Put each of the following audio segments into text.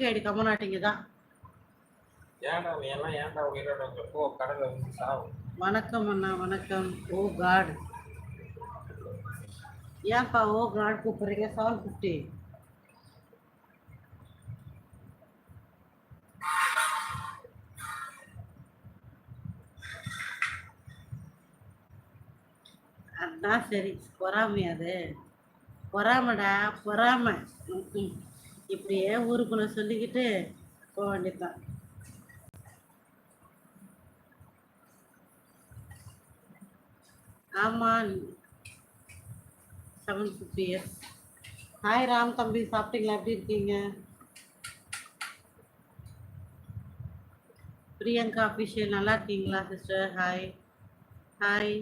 Fake ID கம்மநாட்டிங்க தான் ஏன்டா நீ எல்லாம் ஏன்டா உயிரோட? போ கடல்ல வந்து சாவு. வணக்கம் அண்ணா வணக்கம். Oh God. ஏன்ப்பா ஓ காட் கூப்பிடுறீங்க? செவன் ஃபிஃப்டி அதான் சரி பொறாமை அது? பொறாமடா பொறாமை. இப்படியே ஊருக்குள்ள சொல்லிக்கிட்டு போக வேண்டியதுதான் ஆமாம் seven fifty years hi Ram தம்பி சாப்பிட்டீங்களா? எப்படி இருக்கீங்க? பிரியங்கா அஃபிஷியல் நல்லா இருக்கீங்களா சிஸ்டர் ஹாய் ஹாய்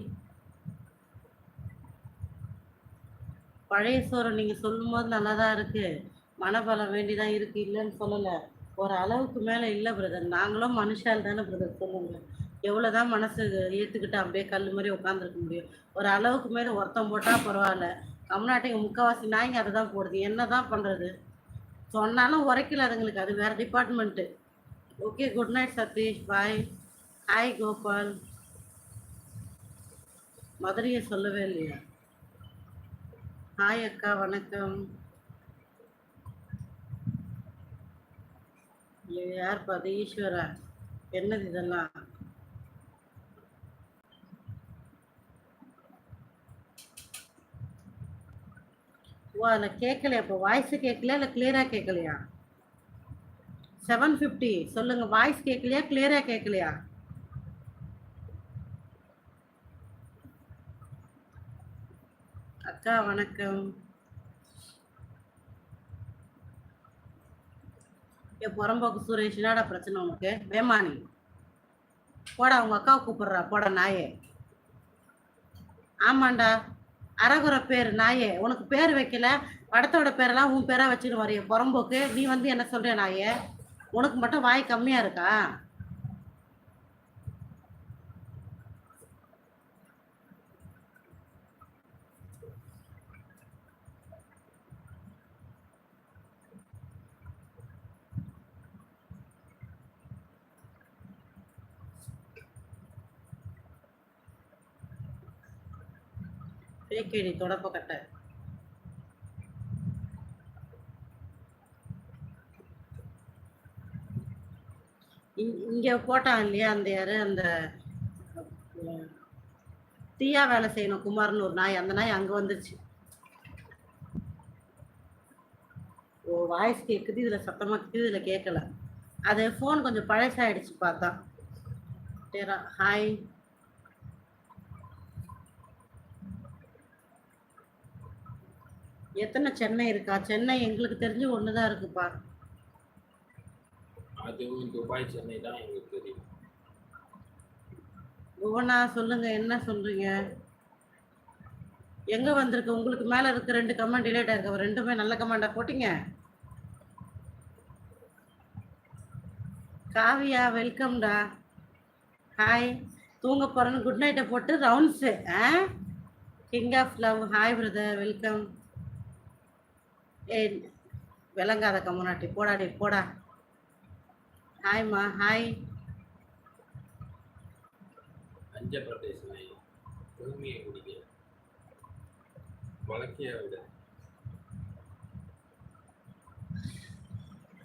பழைய சோறு நீங்கள் சொல்லும்போது நல்லா தான் இருக்குது மனபலம் வேண்டி தான் இருக்குது இல்லைன்னு சொல்லலை. ஒரு அளவுக்கு மேலே இல்லை பிரதர் நாங்களும் மனுஷால் தானே பிரதர் சொல்லுங்க. எவ்வளோ தான் மனசு ஏற்றுக்கிட்டு அப்படியே கல் மாதிரி உட்காந்துருக்க முடியும். ஒரு அளவுக்கு மேலே ஒருத்தம் போட்டால் பரவாயில்ல. தமிழ்நாட்டுக்கு முக்கால்வாசி நாய்ங்க அதை தான் போடுது. என்ன தான் பண்ணுறது சொன்னாலும் உரைக்கல அதுங்களுக்கு. அது வேறு department okay good night Satish. Bye hi Gopal. மதுரையை சொல்லவே இல்லையா? ஹாய் அக்கா. வணக்கம். யார் பாது? ஈஸ்வரா? என்னது இதெல்லாம்? ஓ அதில் கேட்கலையா? இப்போ வாய்ஸு கேட்கலையா? இல்லை கிளியராக கேட்கலையா? செவன் ஃபிஃப்டி சொல்லுங்கள் வாய்ஸ் கேட்கலையா? கிளியராக கேட்கலையா? அக்கா வணக்கம். புறம்போக்கு சுரேஷ் என்னடா பிரச்சனை உனக்கு? பேமானி போடா உங்க அக்காவை கூப்பிடுறா. போடா நாயே. ஆமாண்டா. அரகுற பேர் நாயே. உனக்கு பேர் வைக்கல. படத்தோட பேரெல்லாம் உன் பேரா வச்சுட்டு வரைய. புறம்போக்கு நீ வந்து என்ன சொல்ற நாயே? உனக்கு மட்டும் வாய் கம்மியா இருக்கா? பேக்கேடி தொடப்ப கட்டை. இங்- இங்க போட்டான் இல்லையா அந்த யாரு அந்த தீயா வேலை செய்யணும் குமார்னு ஒரு நாய் அந்த நாய் அங்க வந்துருச்சு. ஓ வாய்ஸ் கேட்குது இதுல சத்தமா கேக்குது இதுல கேட்கல அது ஃபோன் கொஞ்சம் பழசாயிடுச்சு பார்த்தா. டேரா ஹாய் எத்தனை சென்னை இருக்கா? சென்னை எங்களுக்கு தெரிஞ்சு ஒன்று தான் இருக்குப்பா. அதுவும் துபாய் சென்னை தான் எங்களுக்கு தெரியும். புவனா சொல்லுங்க என்ன சொல்றீங்க? எங்க வந்திருக்கு? உங்களுக்கு மேல இருக்க ரெண்டு கமெண்ட் டிலேட் ஆயிருக்கு ரெண்டுமே நல்ல கமெண்டா போட்டீங்க. காவியா வெல்கம்டா ஹாய் தூங்க போறேன்னு குட் நைட்டை போட்டு rounds ah? King of love hi brother welcome ஏ விளங்காத கம்முனாட்டி. போடாடி போடா. ஹாய்மா ஹாய். அஞ்ச பிரதேச நாய் பூமியை குடிக்க வழக்கிய விட.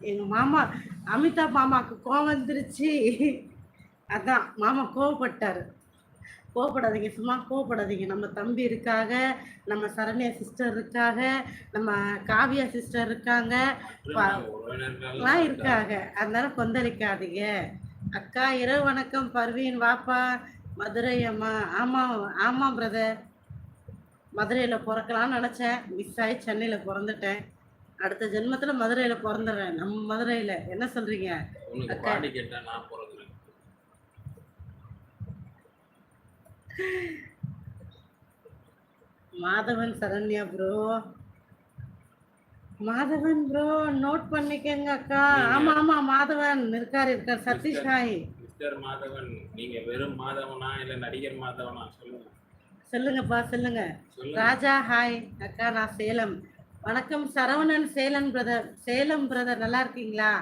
எங்க மாமா அமிதாப் மாமாக்கு கோவம் வந்துருச்சு. அதான் மாமா கோவப்பட்டாரு. கோவப்படாதீங்க சும்மா கோவப்படாதீங்க நம்ம தம்பி இருக்காக நம்ம சரண்யா சிஸ்டர் இருக்காக நம்ம காவியா சிஸ்டர் இருக்காங்க. இருக்காங்க. அதனால கொந்தளிக்காதீங்க. அக்கா இரவு வணக்கம் பர்வீன் வாப்பா மதுரை அம்மா ஆமாம் ஆமாம் பிரதர் மதுரையில் பிறக்கலாம்னு நினச்சேன். மிஸ் ஆகி சென்னையில் பிறந்துட்டேன். அடுத்த ஜென்மத்தில் மதுரையில் பிறந்துடுறேன். நம்ம மதுரையில். என்ன சொல்கிறீங்க அக்கா. பாடி கேட்டா நான் பிறகுறேன் Madhavan Saranya bro Madhavan bro note பண்ணிக்கங்க அக்கா. ஆமாம் ஆமாம் மாதவன். இருக்கார் இருக்கார். சதீஷ் ஹாய். மிஸ்டர் மாதவன் நீங்க வெறும் மாதவனா இல்ல நடிகர் மாதவனா? சொல்லுங்க. சொல்லுங்கப்பா சொல்லுங்க. சொல்லுங்க. ராஜா ஹாய். அக்கா நான் சேலம். வணக்கம் சரவணன் சேலம் பிரதர் சேலம் பிரதர் நல்லா இருக்கீங்களா?